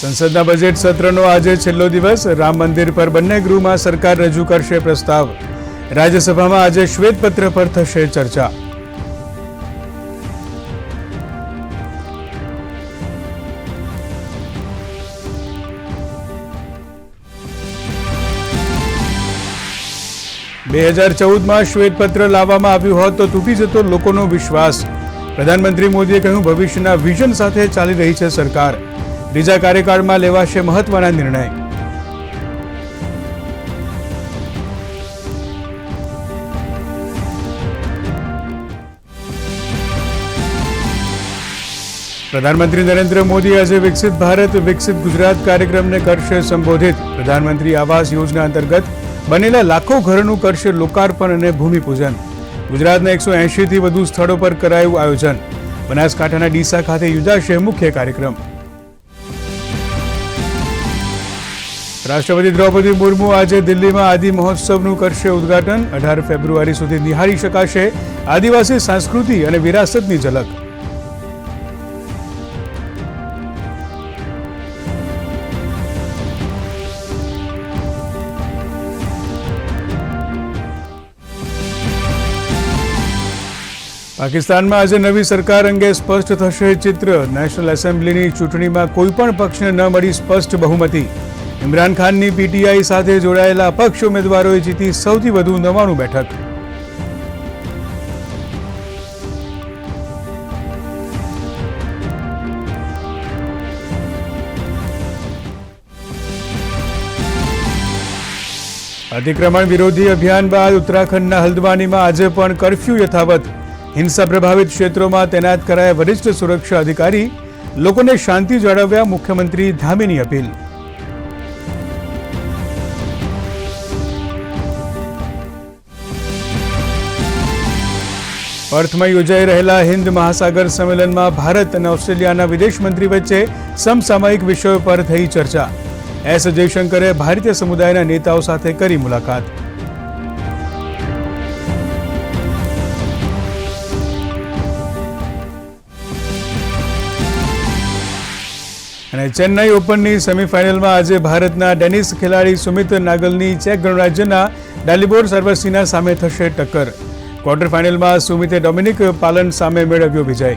સંસદના બજેટ સત્રનો આજે છેલ્લો દિવસ. રામ મંદિર પર બંને ગૃહમાં સરકાર રજૂ કરશે પ્રસ્તાવ. રાજ્યસભામાં આજે શ્વેતપત્ર પર થશે ચર્ચા. બે હજાર ચૌદમાં શ્વેતપત્ર લાવવામાં આવ્યું હોત તો તૂટી જતો લોકોનો વિશ્વાસ. પ્રધાનમંત્રી મોદીએ કહ્યું, ભવિષ્યના વિઝન સાથે ચાલી રહી છે સરકાર. ત્રીજા કાર્યકાળમાં લેવાશે મહત્વના નિર્ણય. પ્રધાનમંત્રી નરેન્દ્ર મોદી આજે વિકસિત ભારત, વિકસિત ગુજરાત કાર્યક્રમને કરશે સંબોધિત. પ્રધાનમંત્રી આવાસ યોજના અંતર્ગત બનેલા લાખો ઘરોનું કરશે લોકાર્પણ અને ભૂમિપૂજન. ગુજરાતના એકસો એંશીથી વધુ સ્થળો પર કરાયું આયોજન. બનાસકાંઠાના ડીસા ખાતે યોજાશે મુખ્ય કાર્યક્રમ. રાષ્ટ્રપતિ દ્રૌપદી મુર્મુ આજે દિલ્હીમાં આદિ મહોત્સવનું કરશે ઉદઘાટન. અઢાર ફેબ્રુઆરી સુધી નિહાળી શકાશે આદિવાસી સંસ્કૃતિ અને વિરાસતની ઝલક. પાકિસ્તાનમાં આજે નવી સરકાર અંગે સ્પષ્ટ થશે ચિત્ર. નેશનલ એસેમ્બલીની ચૂંટણીમાં કોઈ પણ પક્ષને ન મળી સ્પષ્ટ બહુમતી. ઇમરાન ખાનની પીટીઆઈ સાથે જોડાયેલા અપક્ષ ઉમેદવારોએ જીતી સૌથી વધુ નવાણું બેઠક. અતિક્રમણ વિરોધી અભિયાન બાદ ઉત્તરાખંડના હલ્દવાનીમાં આજે પણ કરફ્યુ યથાવત. હિંસા પ્રભાવિત ક્ષેત્રોમાં તૈનાત કરાયા વરિષ્ઠ સુરક્ષા અધિકારી. લોકોને શાંતિ જાળવ્યા મુખ્યમંત્રી ધામીની અપીલ. પર્થમાં યોજાઈ રહેલા હિન્દ મહાસાગર સંમેલનમાં ભારત અને ઓસ્ટ્રેલિયાના વિદેશ મંત્રી વચ્ચે સમસામયિક વિષયો પર થઈ ચર્ચા. એસ જયશંકરે ભારતીય સમુદાયના નેતાઓ સાથે કરી મુલાકાત. અને ચેન્નાઈ ઓપનની સેમીફાઇનલમાં આજે ભારતના ડેનિસ ખેલાડી સુમિત નાગલની ચેક ગણરાજ્યના ડાલિબોર સર્વસીના સામે થશે ટક્કર. ક્વાર્ટર ફાઇનલમાં સુમિતે ડોમિનિક પાલન સામે મેળવ્યો વિજય.